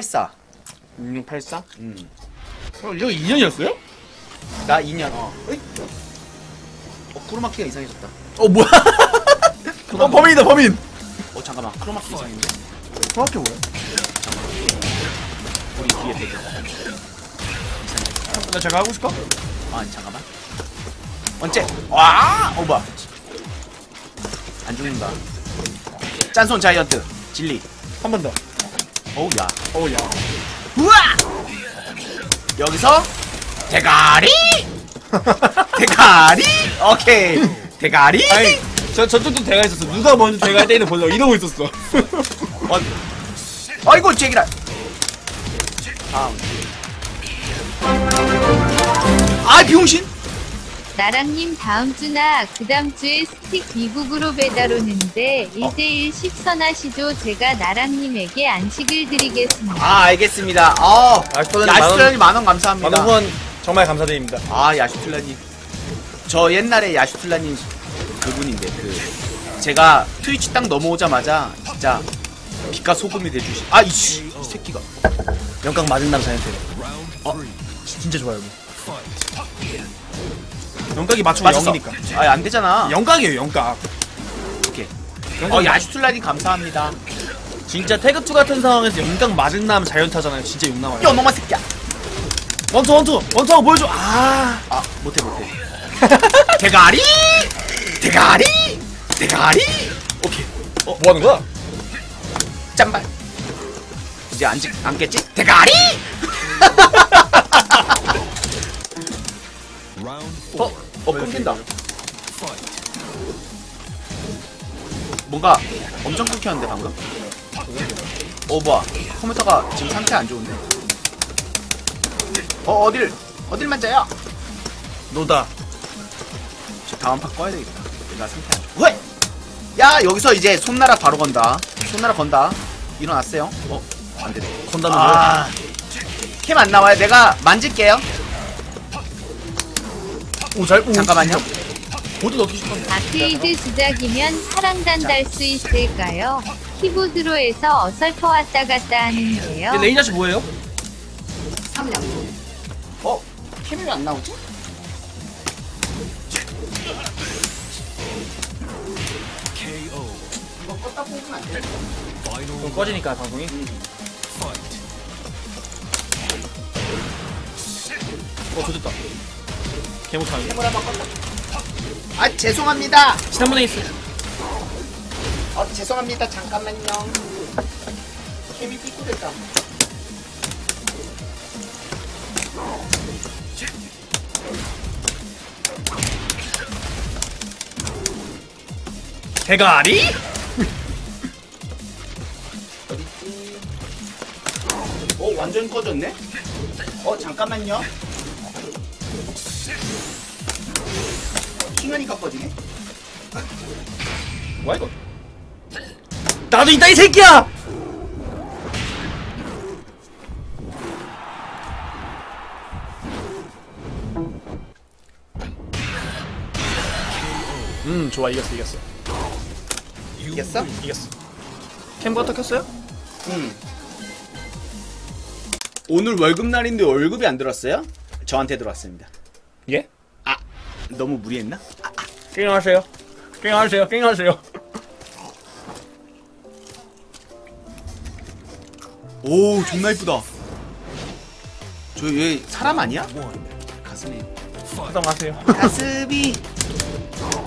0684 0684? 음. 어, 이거 2년이었어요? 나 2년 어 어이? 어 크로마키가 이상해졌다 어 뭐야? 어 범인이다 범인. 어 잠깐만 크로마키 이상인데 정확히 뭐야? 우리 뒤에 되게 나 제가 하고 싶어? 아 잠깐만 언제 와 오바 안 죽는다 짠손 자이언트 진리 한 번 더. 어우 야. 어우 야. 우와! 여기서? 대가리? 대가리? 오케이. 대가리? 아니 저 저쪽도 대가 있었어. 누가 먼저 대가 때리는 보려고 이러고 있었어. 어, 아이고 제기라. 아, 아 비용신 나랑님 다음 주나 그 다음 주에 스틱 미국으로 배달 오는데 1대1 식선하시죠. 제가 나랑님에게 안식을 드리겠습니다. 아 알겠습니다 아 원- 야슈틀라님 만원 감사합니다 많은 후원 정말 감사드립니다. 아 야슈틀라님 저 옛날에 야슈틀라님 그분인데 그 제가 트위치 딱 넘어오자마자 진짜 빛과 소금이 돼주시 아 이씨 이 새끼가 영광 맞은 남 자연태. 어 진짜 좋아요. 영각이 맞추면 맞았어 0이니까. 아안 되잖아 영각이에요 영각. 오케이 어 야슈틀라님 감사합니다 진짜 태그투 같은 상황에서 영각 맞은 남 자연타잖아요. 진짜 욕 나와요. 야 너만 새끼야 원투 원투 원투 하고 보여줘. 아. 아 못해 못해 대가리 대가리 대가리 오케이 어, 뭐 하는 거야? 짠발 이제 안, 찍, 안 깼지? 대가리 어? 어 끊긴다. 뭔가 엄청 끊겼는데 방금? 어 뭐야. 컴퓨터가 지금 상태 안 좋은데. 어 어딜 어딜 만져요? 노다. 저 다음 판 꺼야 되겠다. 내가 상태 안 좋아. 왜? 야 여기서 이제 손나라 바로 건다. 손나라 건다. 일어났어요. 어? 안되네. 건담을 아, 캠안 나와요? 내가 만질게요 오잘 오. 잠깐만요 보드 넣기 싶었네. 아케이드 주작이면 사랑단 달 수 있을까요? 키보드로 해서 어설퍼 왔다 갔다 하는데요. 근데 레이저씨 뭐예요? 어? 캠이 왜안 나오지? 이거 껐다 뽑으면 안 돼? 그럼 꺼지니까 방송이. 어 좋됐다. 개못하네. 캠을 한번 껐다 아 죄송합니다 지난번에 있어. 어 죄송합니다 잠깐만요 캠이 삐뚤했다 대가리? 어 완전 꺼졌네? 어 잠깐만요 순간이가 꺼지네? 뭐야 이거? 나도 있다 이 새끼야! 음 좋아 이겼어 이겼어 이겼어? 이겼어 캠버터 켰어요? 응 오늘 월급날인데 월급이 안 들었어요? 저한테 들어왔습니다 예? 아 너무 무리했나? 게임하세요. 게임하세요. 게임하세요. 오 존나 이쁘다. 저 얘 사람 아니야? 가슴이. 부담하세요. 가슴이.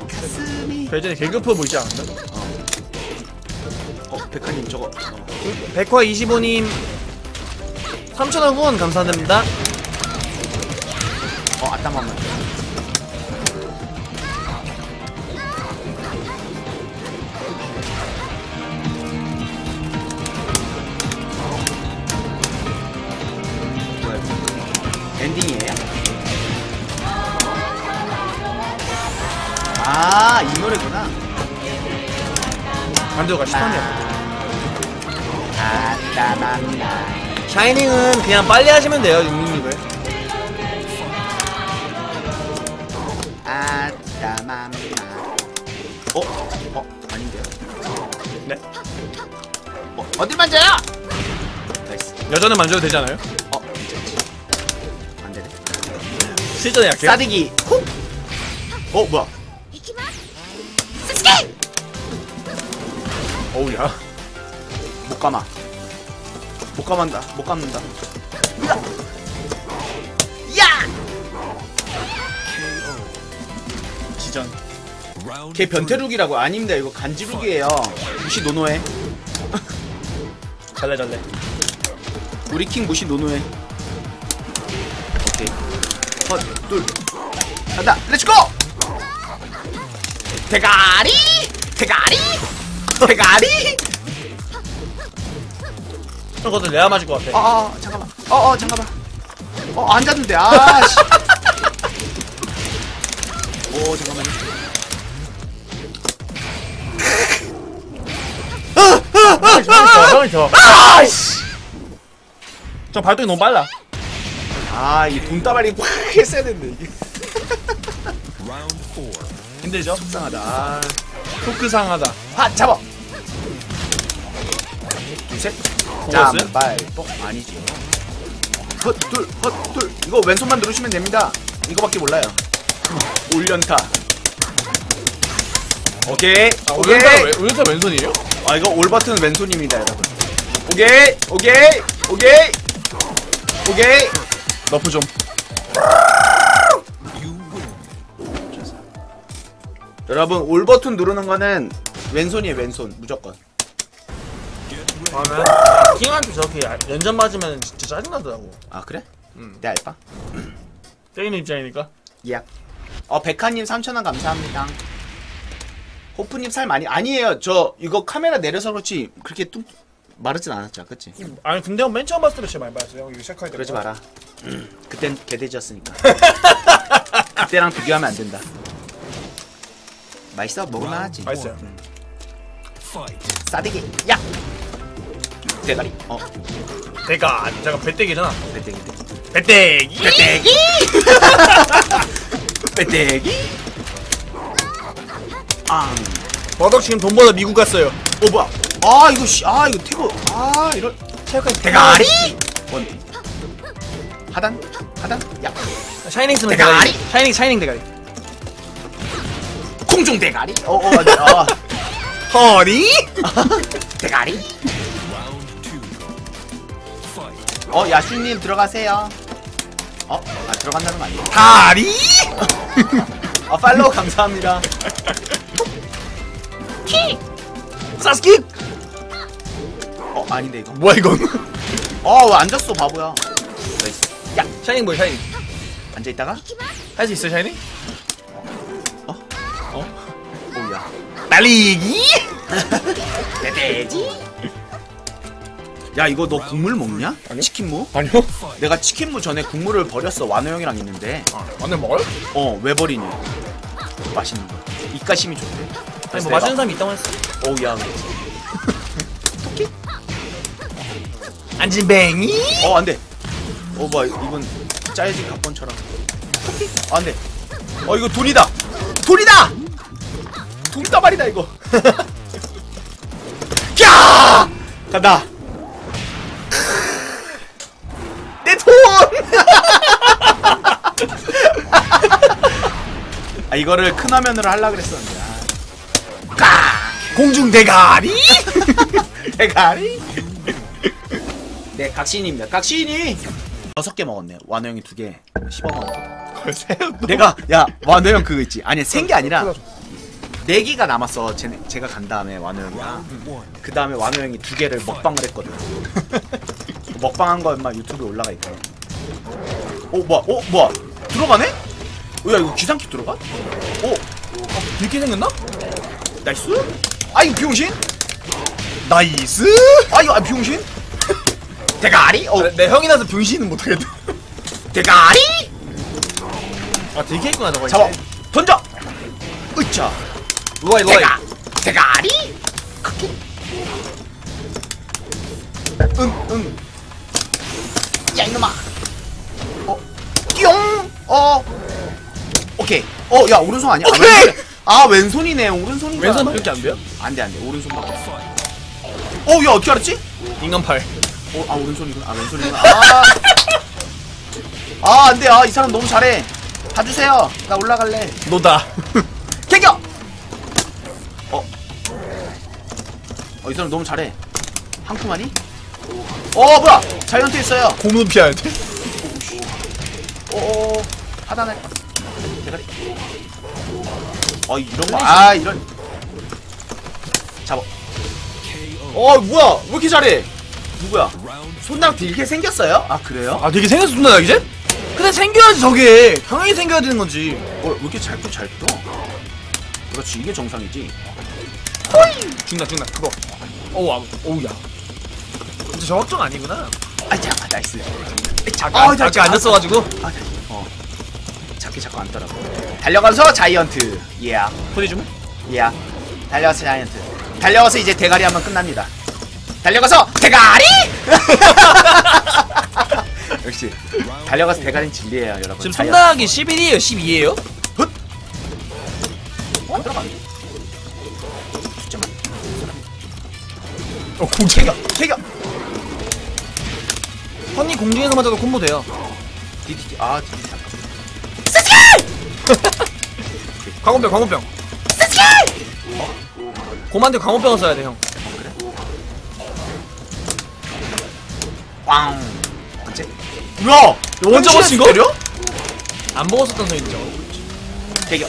가슴이. 그 예전에 개그프 보이지 않았나? 어 백화님 저거. 어. 백화 25님 3천원 후원 감사드립니다. 어 아따맘만 엔딩이에요? 아 이 노래구나 반대가 10원이야 아따맘마 샤이닝은 그냥 빨리 하시면 돼요 육육육을 아따맘마 어? 어? 아닌데요? 네? 어, 어딜 만져요? 나이스 여자는 만져도 되지 않아요? 실전에 약해. 싸대기. 훅! 어 뭐야? 어우 야. 못 감아. 못 감한다. 못 감는다. 야! 지전. 걔 변태룩이라고. 아닙니다. 이거 간지룩이에요. 무시 노노해. 잘래 잘래. 우리 킹 무시 노노해 헛둘. 간다. 렛츠고 대가리! 대가리! 대가리! 형 그것도 내가 맞을 것 같아. 아, 아 잠깐만. 어어 잠깐만. 어 앉았는데. 아씨. 오 잠깐만요. 형이 져. 형이 져. 아씨 저 발동이 너무 빨라. 아이 돈다발이 확 했어야 됐네 이게. 힘들죠? 속상하다. 아. 토크 상하다. 하 잡아! 둘셋? 짬발뽕 아니죠 헛둘 헛둘. 이거 왼손만 누르시면 됩니다. 이거밖에 몰라요. 올연타. 오케이. 아, 오케이. 오른손 왼손이에요? 아 이거 올 버튼 왼손입니다 여러분. 오케이 오케이 오케이. 오케이 너프 좀. 여러분 올 버튼 누르는 거는 왼손이에요 왼손 무조건 그러면 야, 킹한테 저렇게 연전 맞으면 진짜 짜증나더라고. 아 그래? 음. 내 알바 때리는 입장이니까. 예약 어 백화님 3천원 감사합니다 호프님 살 많이 아니에요 저 이거 카메라 내려서 그렇지 그렇게 뚱 마르진 않았죠 그치? 아니 근데 형맨 처음 봤을 때 진짜 많이 봤어요. 형 이거 시작할 때. 그러지 마라 그땐 개돼지였으니까 그때랑 비교하면 안 된다 맛있어? 먹을만 하지 맛있어요. 음. 싸대기 야! 대가리 어 내가 잠깐 배때기잖아. 배때기 배때기. 배때기 배때기 앙 버덕 지금 돈보다 미국 갔어요. 어 뭐야 아 이거 씨 아 이거 태고 아 이런 체육관 대가리 원 하단 하단 야 샤이닝 쓰면 대가리? 대가리. 샤이닝 샤이닝 대가리. 공중 대가리 어어 네, 어, 허리? 대가리 어 야수님 들어가세요 어? 아 들어간다는 거 아니에요? 다리? 아 팔로우 감사합니다 사스킥? 어 아닌데 이거 뭐야 이건? 어왜 앉았어 바보야 나이스 야 샤이닝 뭐야 샤이닝? 앉아있다가 할 수 있어 샤이닝? 오야 날리기? 돼지 야 이거 너 국물 먹냐? 치킨무? 아니요. 내가 치킨무 전에 국물을 버렸어 완호 형이랑 있는데 아, 오늘 먹어요? 어왜 버리니 맛있는 거 입가심이 좋대 아니 뭐 맛있는 사람이 있다고 했어. 어우야 안진뱅이? 어 안돼. 어 뭐야 이건 짜여진 각본처럼. 아, 안돼. 어 이거 돈이다. 돈이다! 돈다발이다 이거. 야! 간다. 내 돈! 아 이거를 큰 화면으로 하려 그랬었는데. 아. 공중 대가리? 대가리 네 각신입니다. 각신이 여섯 개 먹었네. 완호 형이 두개 씹어 먹었거든 새우 내가 야 완호 형 그거 있지. 아니 생게 아니라 네 개가 남았어. 제, 제가 간 다음에 완호 형이랑. 그 다음에 완호 형이 두 개를 먹방을 했거든. 먹방한 거 인마 유튜브에 올라가 있거든 어 뭐야? 어 뭐야? 들어가네? 어, 야 이거 기상키 들어가? 오 이렇게 생겼나? 나이스. 아 이거 비용신? 나이스? 아 이거 아, 비용신? 대가리? 어. 내 형이 나서 병신은 못하겠다. 대가리? 아 되게 있구나 저거. 잡아. 던져. 으쌰. 로아이 대가. 대가리? 크기 응응. 야 이놈아. 어 띠용. 어. 오케이. 어야 오른손 아니야? 아, 오케이! 왼손. 아 왼손이네. 오른손인 왼손 이렇게 안 돼요? 안돼 안돼. 오른손밖에 어야 어떻게 알았지? 인간팔. 어, 아 왼손이구나. 아 왼손이구나. 아, 아 안돼. 아 이 사람 너무 잘해. 봐주세요. 나 올라갈래. 너다. 개겨. 어. 어 이 사람 너무 잘해. 한쿠마니? 어 뭐야? 자이언트 있어요. 고문 피해야 돼. 어 하단에 대가리. 어 이런 거. 아 이런. 잡아. 어 뭐야? 왜 이렇게 잘해? 누구야? 손랑 되게 생겼어요? 아 그래요? 아 되게 생겼어 준다 이제? 근데 생겨야지 저게. 당연히 생겨야 되는 거지. 어, 왜 이렇게 잘도 잘 떠? 그렇지, 이게 정상이지. 죽나 죽나 그거. 어우 아, 어우야. 진짜 저 확정 아니구나. 아, 잠깐, 나이스. 아까 어, 자, 아까 자, 앉았어가지고. 아, 자, 어. 잡기 자꾸 안 떠라고. 달려가서 자이언트. 예. Yeah. 소리 좀. 예. 달려가서 자이언트. 달려가서 이제 대가리 하면 끝납니다. 달려가서 대가리! 역시 달려가서 대가리는 진리예요, 여러분. 지금 자이언트. 손나기 11이에요 12에요? 안 들어가네. 숫자만. 어 공채가. 태겨. 헌니 공중에서 맞아도 콤보 돼요. 디디디. 아, 디디디. 잠깐. 광원병 광원병. 곰한테 광원병을 써야 돼 형. 꽝. 어째? 뭐야? 원자 버친 거? 때려? 안 먹었었던 소리죠. 대겨.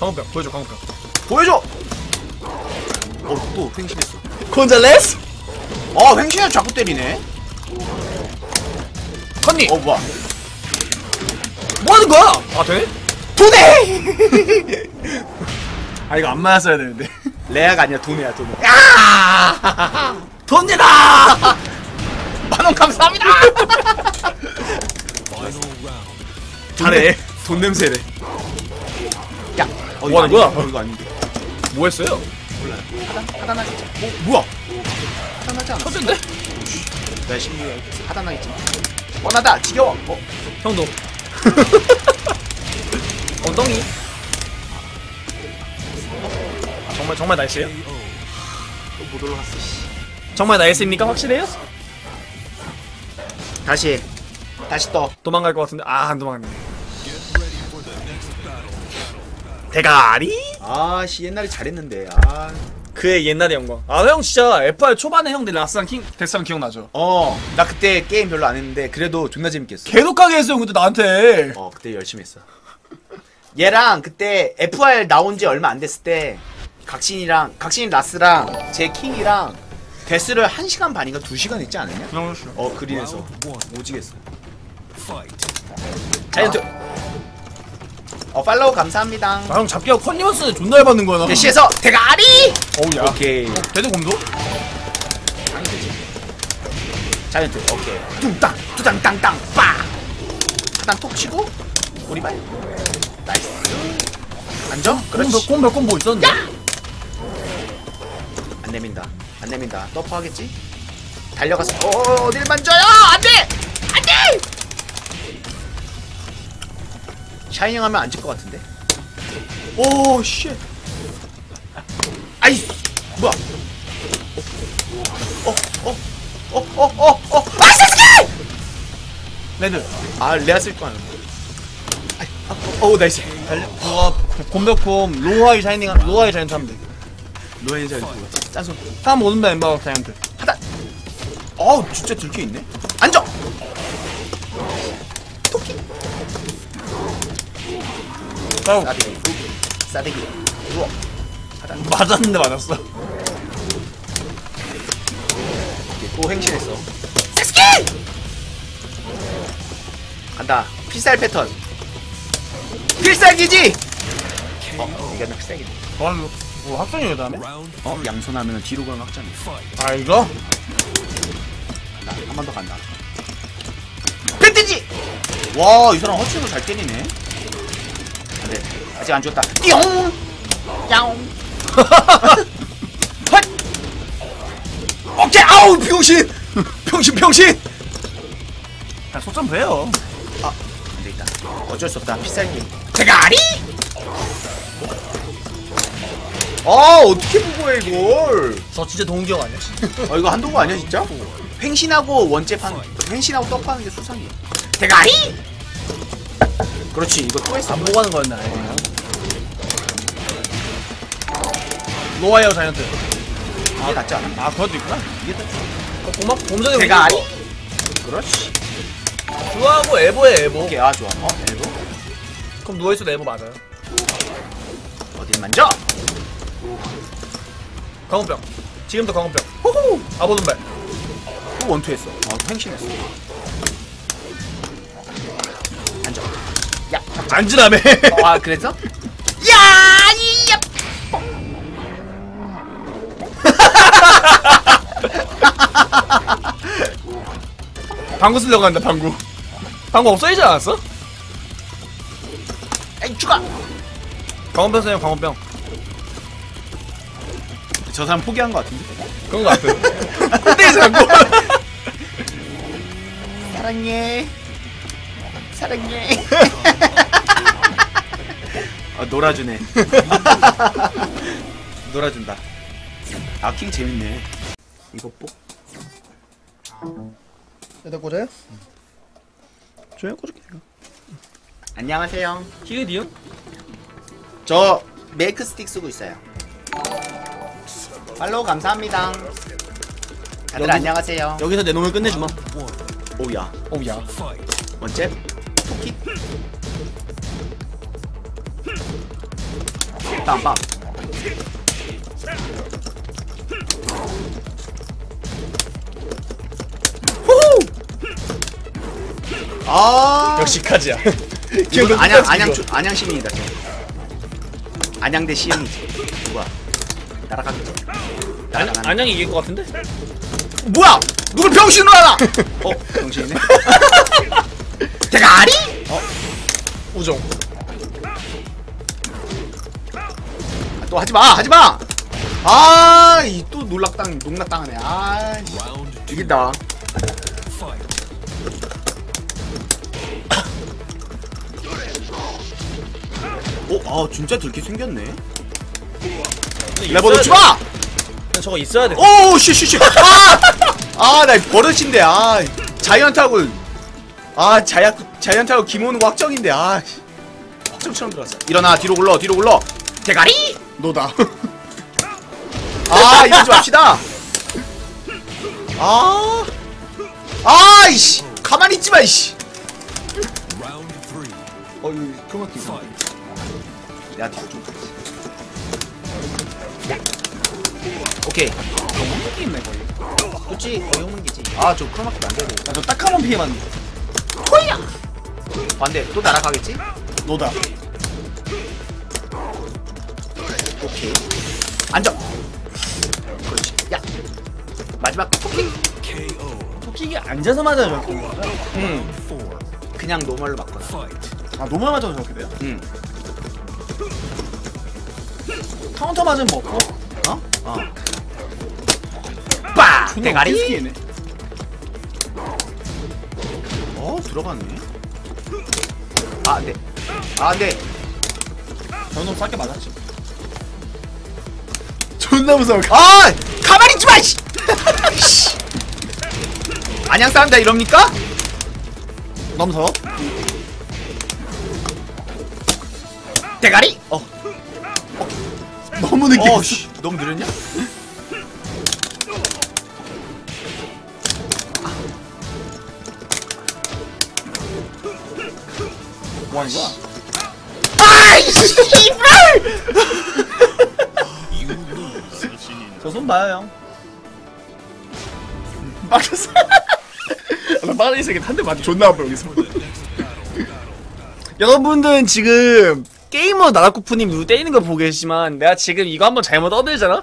광원병 보여줘 광원병. 보여줘. 어, 또 횡신했어. 곤잘레스? 아, 횡신해 자꾸 때리네. 헌니 어, 뭐야? 뭐 하는 거야? 아 되네? 도네. 아 이거 안 맞았어야 되는데. 레아가 아니라 도네야, 도네. 아! 돈내라! 만원 감사합니다. 잘해. 돈 냄새래. 야, 어, 뭐 하는 거야? 이거 아닌데. 뭐 했어요? 하단, 하단하겠지. 어, 뭐야? 하단하지 않아? 터진데? 열심히 해. 하단하겠지. 뻔하다. 지겨워. 어, 형도. 엉덩이. 정말 정말 나이스예요? 못 올라갔어. 씨. 정말 나이스입니까? 확실해요? 다시, 다시 떠. 도망갈 것 같은데 아 안 도망갔네. 대가리? 아, 씨 옛날에 잘했는데. 아, 그의 옛날의 영광. 아 형 진짜 FR 초반에 형들 라스랑 킹 데스랑 기억나죠? 어, 나 그때 게임 별로 안 했는데 그래도 존나 재밌겠어. 개독하게 했어요 그때 나한테. 어, 그때 열심히 했어. 얘랑 그때 FR 나온 지 얼마 안 됐을 때 각신이랑 각신 라스랑 제 킹이랑 데스를 1시간 반인가 2시간 했지 않았냐? 어, 그린에서 오지겠어. 자이언트. 어, 팔로우 감사합니다. 아형 잡기가 컨니버스 존나 얇았는 거야 나. 대시에서 대가리! 어우야. 오케이. 대대 곰도? 아니 되지. 자이언트. 오케이. 뚱땅 뚜땅 땅땅 빠. 하단 톡 치고 우리 발. 나이스. 콤보 그렇지. 콤보 콤보 있었는데. 안 내민다. 안 내민다. 터프 하겠지? 달려가서 어 어딜 만져요? 안 돼! 안 돼! 샤이닝 하면 안 질 것 같은데. 오 쉣. 아이 뭐야? 어어어어어어어 아 세스키! 레드. 아 레아 쓸 거야. 어 나이스. 달려. 그거 곰벽콤 로하이 샤이닝 로하이 자이언트 하면 돼. 잘 보고. 짠손. 다음 오른발 엠바워 자이언트. 하단. 어우 진짜 들켜 있네. 앉아. 토끼. 아우 싸대기. 싸대기. 누워. 하단. 맞았는데 맞았어. 또 행신했어. 섹스키! 간다. 필살 패턴. 필살기지. 어 이게 나 필살기네. 와 이거 뭐 합성이에요 다음에? 어 양손 하면 뒤로 가면 확장이. 아 이거? 한 번 더 간다. 밴드지! 와, 이 사람 허치로 잘 때리네. 안 돼. 아직 안 죽었다. 띠용! 야옹! 헛! 오케이! 아우, 병신! 병신, 병신! 아 소점 돼요. 어쩔 수 없다. 필살기. 대가리! 아, 어떻게 보고 해, 이걸? 저 진짜 동기형 아니야? 아, 이거 한동거 아니야, 진짜? 횡신하고 원잽 하는 횡신하고 떡하는 게 수상이야 대가리 그렇지 이거 또 했어 안 보고 하는 거였나 그냥 노아이어 자이언트 이게 낫지 않아? 아 그것도 있구나 이게 낫지 어, 봄, 봄전에 대가리 그렇지 그거하고 에보에 에보. 오케이 아 좋아. 어 엘보? 그럼 누워있어도 에보 맞아요. 어딜 만져? 강원병. 지금도 강원병. 호호! 아보든발. 또 원투했어. 어 횡신했어. 앉아. 야 안지라며 어, 아 그랬어? 야 방구 쓰려고 한다 방구. 방구 없어지지 않았어? 에이 죽어! 강원병 쓰면 강원병. 저 사람 포기한 것 같은데? 그런 거 같아요. 그때 자꾸 사랑해. 사랑해. 아 놀아주네. 놀아준다. 아킹 재밌네. 이거 뽀 여기다 꽂아요? 조용 꽂을게 안녕하세요. 히그디요? 저 메이크 스틱 쓰고 있어요. 팔로우 감사합니다. 다들 여기- 안녕하세요. 여기서 내 놈을 끝내주마. 오야. 오야. 원잽 토끼? 빰빰 아. 역시 카지야. 이건 안양 안양 주, 안양 시민이다 저. 안양대 시흥이지 누가? 날아가겠지 날아가는 안양이 이길 것 같은데? 뭐야? 누굴 병신으로 하나 어 병신이네? 대가리? 우정. 아, 또 하지 마 하지 마! 아이 또 놀락당 농락당하네. 아 이긴다 오, 아 진짜 들게 생겼네. 레버 놓지 마! 그냥 저거 있어야 돼 오, 씨씨씨. 아, 아, 나 버릇인데. 아, 자이언트하고 아, 자야 자이언트하고 김호는 확정인데. 아, 씨. 확정처럼 들어갔어. 일어나, 뒤로 굴러, 뒤로 굴러. 대가리? 너다. 아, 이러지 맙시다. 아, 아이씨, 가만히 있지 마, 이씨. 어, 이거 크로마키. 내가 뒤로 좀 가지. 오케이. 이 있네 거의 그렇지 거의 홍문기지. 아저 크로마키 안 되고 나저 딱 한 번 피해만 토이야! 반대. 또 날아가겠지? 노다. 오케이. 앉아. 그렇지. 야. 마지막 토킹. 토끼기 앉아서 맞아야 저렇게 응 그냥 노멀로 맞거나. 아 노멀 맞아도 저렇게 돼요? 응 카운터 맞으면 먹고 어? 어 빠! 대가리? 어 들어갔네 아 안돼 아 안돼 저놈 싹게 맞았지 존나 무서워 아 가만히 있지 마 씨. 씨. 안양 사람 다 이럽니까? 너무 무서워? 대가리? 어 너무 늦게 어, 씨, 너무 느렸냐? 뭐 하는 거야? 아이 씨발! 저손 봐요 형 막혔어 나 빠른 새끼 한대 맞고 존나 아파 여기서 여러분들은 지금 게이머 나라쿠프님 누구 때리는 거 보고 계시지만 내가 지금 이거 한번 잘못 떠들잖아?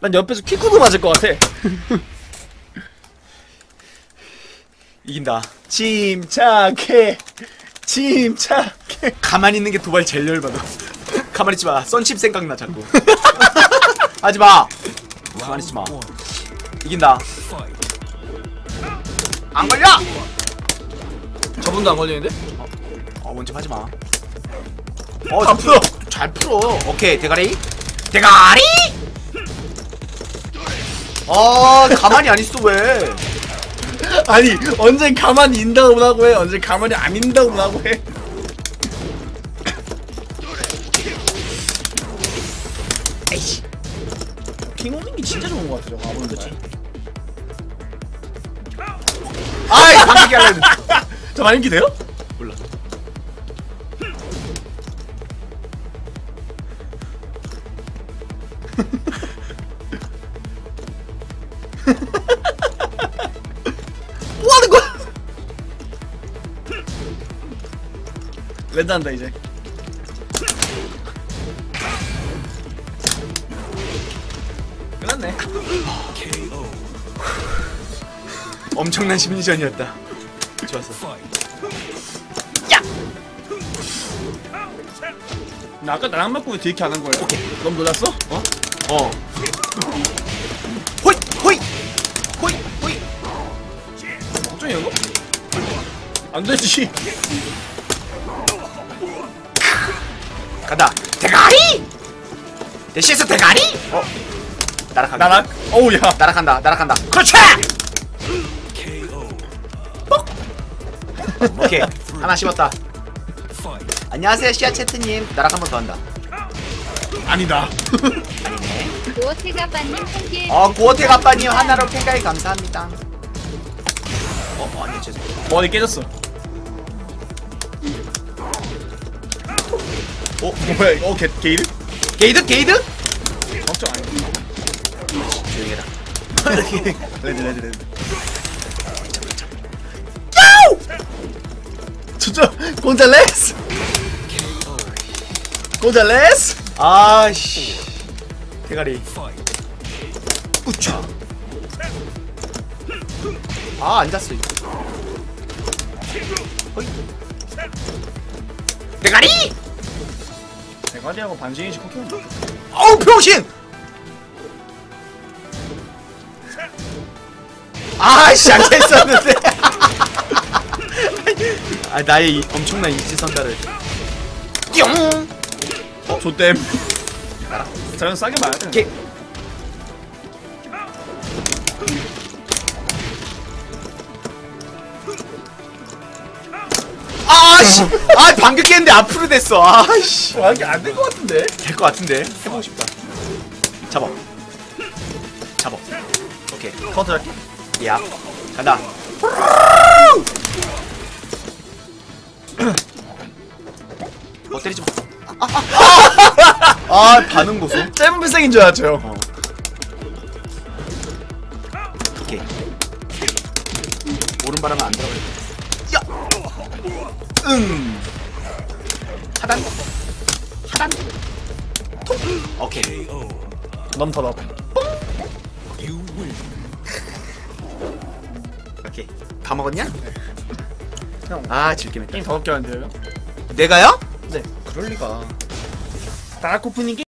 난 옆에서 퀴쿠도 맞을 것 같아 이긴다. 침착해 침착해 가만히 있는 게 도발 제일 열받아. 가만히 있지 마. 썬칩 생각나 자꾸. 하지 마. 가만히 있지 마. 이긴다. 안 걸려. 저분도 안 걸리는데? 어 먼저 하지 마. 어, 다 풀어. 잘 풀어. 오케이 대가리. 대가리. 아 가만히 안 있어 왜? 아니 언제 가만히 있다고 하고 해 언제 가만히 안 있다고 하고 해 에이씨 핑 오는 게 진짜 좋은 거 같아 저거 아무튼 그치 아이 반격이 하려 했는데 저 많이 돼요? 뭐 하는 거야? 레드 한다 이제 끝났네 엄청난 심리전이었다 좋았어 나 아까 나랑 맞고 왜 뒤에 안한 거야? 오케이 너무 놀랐어? 어? 어. 호이 호이 호이 호이 걱정이 이거? 안 되지. 간다. 대가리! 대시에서 대가리? 어. 날아간다. 나락? 어우 야. 날아간다 날아간다. 그렇지! 뻑! 오케이. 하나 씹었다. 안녕하세요 시아채트님. 나락 한 번 더 한다. 아니다 고어테가빠님 한 개 어 고어텍 아빠님 하나로 팬가이 감사합니다. 어, 어 아니 죄송 머리 깨졌어. 어? 뭐야 이거? 어 게, 게이드? 게이드? 게이드? 걱정 아니야 조용해라. 레드 레드 레드. 진짜? 곤잘레스? 곤잘레스? 아씨 대가리. 우차 아 앉았어 호이. 대가리! 대가리하고 반지인식 포켓몬 어우 병신! 아씨 앉아있었는데. 아 나의 이 엄청난 인지선다를. 뿅 어? 조땜 저는 싸게 봐야 돼. 게 아씨. 아 반격했는데 앞으로 됐어. 아씨. 와 이게 안 될 것 같은데? 될 것 같은데. 해보고 싶다. 잡아. 잡아. 오케이. 카운터 할게. 야 간다. 어 때리지 마. 아 반응 보소. 짧은 필살기인 줄 알았죠 어. 오케이. 오른바람은 안 들어갈 야. 응. 하단. 하단. 톡. 오케이. 너. 오케이. 다 먹었냐? 형. 아 즐기네. 게임 더 웃겨는데요 내가요? 네 그럴 리가. 다라코프님 게임